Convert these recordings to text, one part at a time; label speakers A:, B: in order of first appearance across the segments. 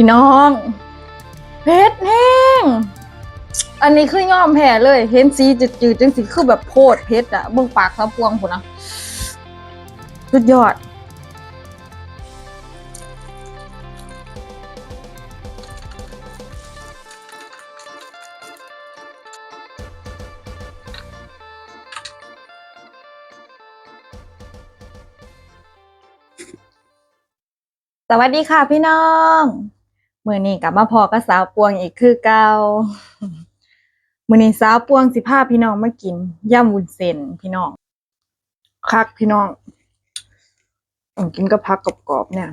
A: พี่น้องเพชรแห้ง อันนี้คือยอมแพ้เลย เห็นสีจืดๆจังสิคือแบบโพดเพชรอะเบิ่งปากสะพวงพุ่นนะสุดยอด สวัสดีค่ะพี่น้อง มื่อนี้กลับมาพอกับสาวปวงอีกคือเก่ามื่อนี้สาวปวงสิพาพี่น้องมากินย่ำวุ้นเส้นพี่น้องคักพี่น้ององกินก็พักกรอบๆเนี่ย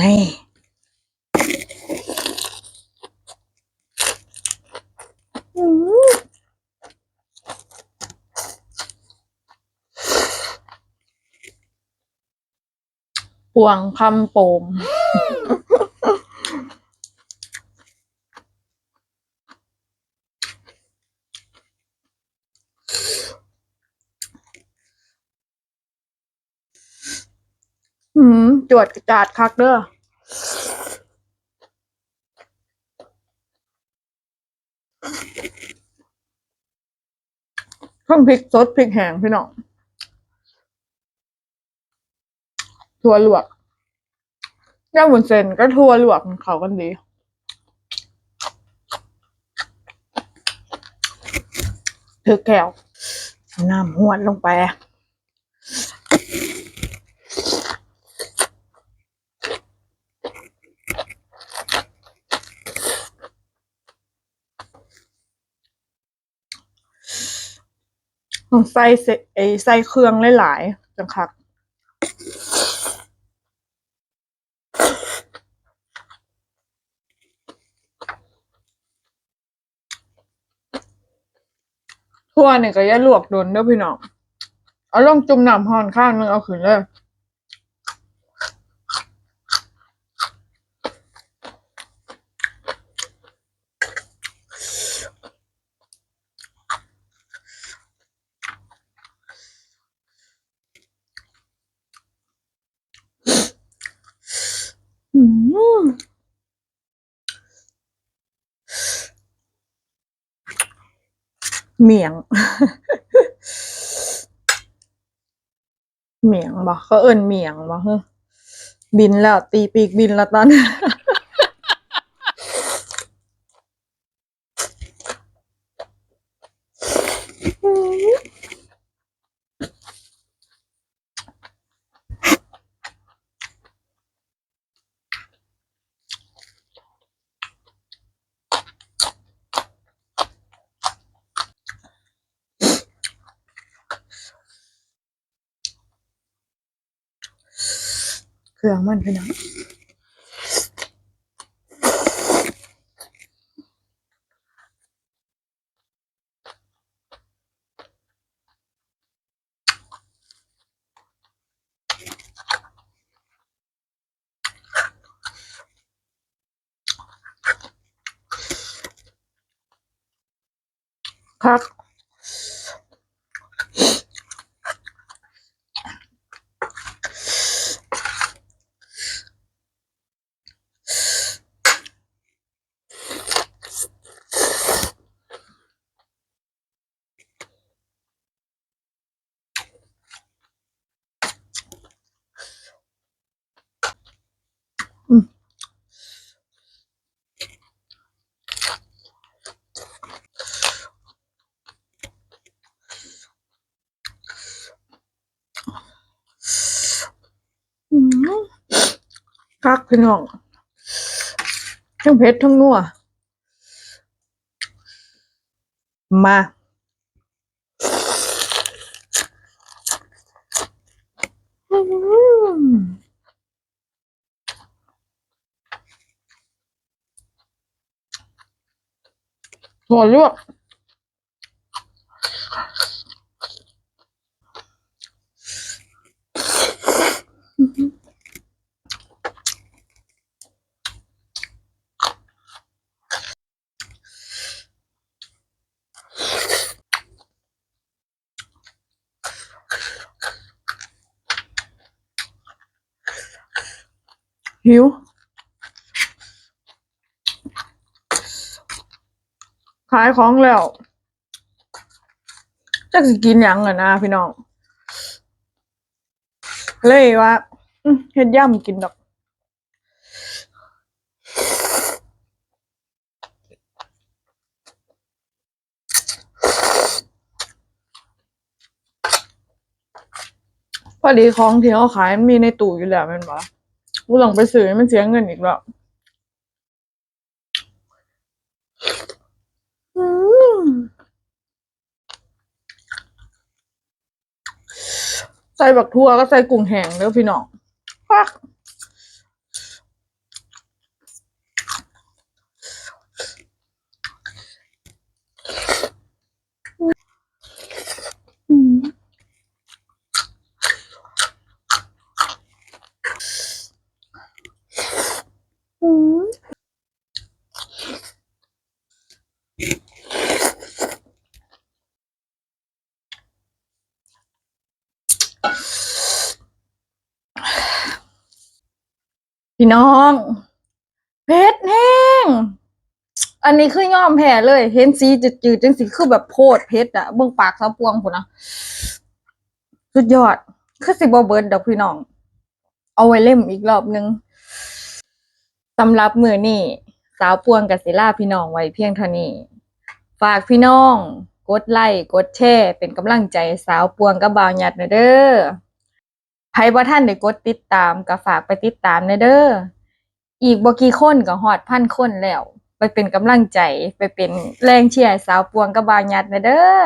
A: นี่ ปวงคำโปมหืมจวดจาดคักเด้อข้างพริกสดพริกแห้งพี่น้อง ถั่วลวกย่างบนเส้นก็ถั่วลวกเขากันดี ถือแก้วน้ำหวดลงไปต้องใส่ไอใส่เครื่องหลายๆจังคัก ทั่วนี่ก็อย่าลวกโดนเด้อพี่น้อง เอาลงจุ่มน้ำห่อนข้างนึงเอาขึ้นเลย อืม เหมียงเหมียงบ่เขาเอิ้นเหมียงบ่ฮึบินแล้ว ตีปีกบินแล้วตอนนี้ เครื่องมันพี่น้องครับ อืมคัก พี่น้องทั้งเผ็ดทั้งนัวมาอืมถั่วลวก หิว ขายของแล้วจะกินยังอะนะพี่น้อง เลยว่าเฮ็ดย่ำกินดอกพอดีของที่เขาขายมันมีในตู้อยู่แล้วแมันบ่ กูหลังไปซื้อมันเสียเงินอีกแล้วอืมใส่บักทั่วก็ใส่กุ้งแห้งแล้วพี่น้องฟัก พี่น้องเผ็ดแห้ง อันนี้คือยอมแพ้เลย เห็นสีจืดๆจังสีคือแบบโพดเผ็ดอะเบิ่งปากสาวปวงพุ่นะสุดยอด คือสิบเบิร์ดดอกพี่น้อง เอาไว้เล่มอีกรอบนึงสำหรับมือนี่ สาวปวงกับศิลาพี่น้องไว้เพียงเท่านี้ ฝากพี่น้อง กดไลค์กดแชร์เป็นกำลังใจสาวปวงกับบ่าวหยัดหน่อยเด้อใครบ่ท่านได้กดติดตามก็ฝากไปติดตามหน่อยเด้ออีกบ่กี่คนก็ฮอดพันคนแล้ว ไปเป็นกำลังใจไปเป็นแรงเชียร์สาวปวงกับบ่าวหยัดหน่อยเด้อ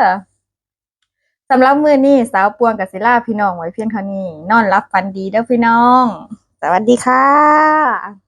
A: สำหรับมือนี้สาวปวงกับศิลาพี่น้องไว้เพียงเท่านี้ นอนรับฝันดีเด้อพี่น้อง สวัสดีค่ะ